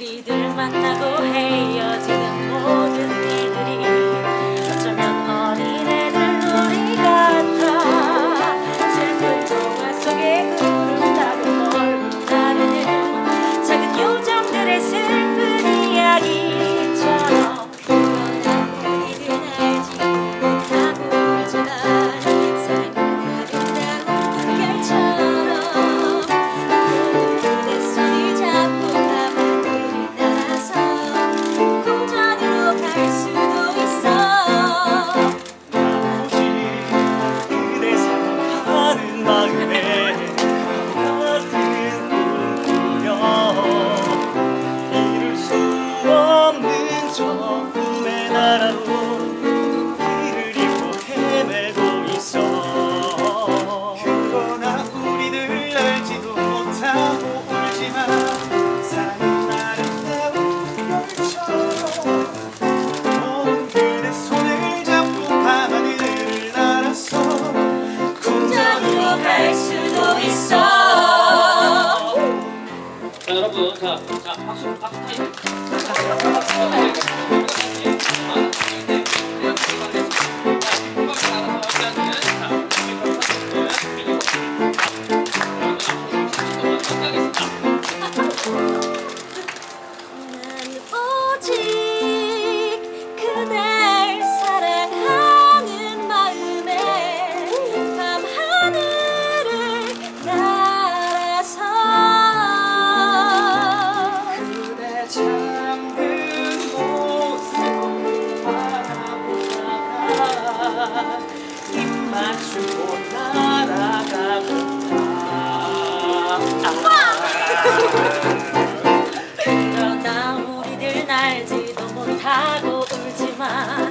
우리들 만나고 헤어지는 모든 조금의 나라로 자, 자, 박수, 박수 타임. 박수 타임. 아, 입 맞추고 날아가볼까? 그러다 우리들 날지도 못하고 울지만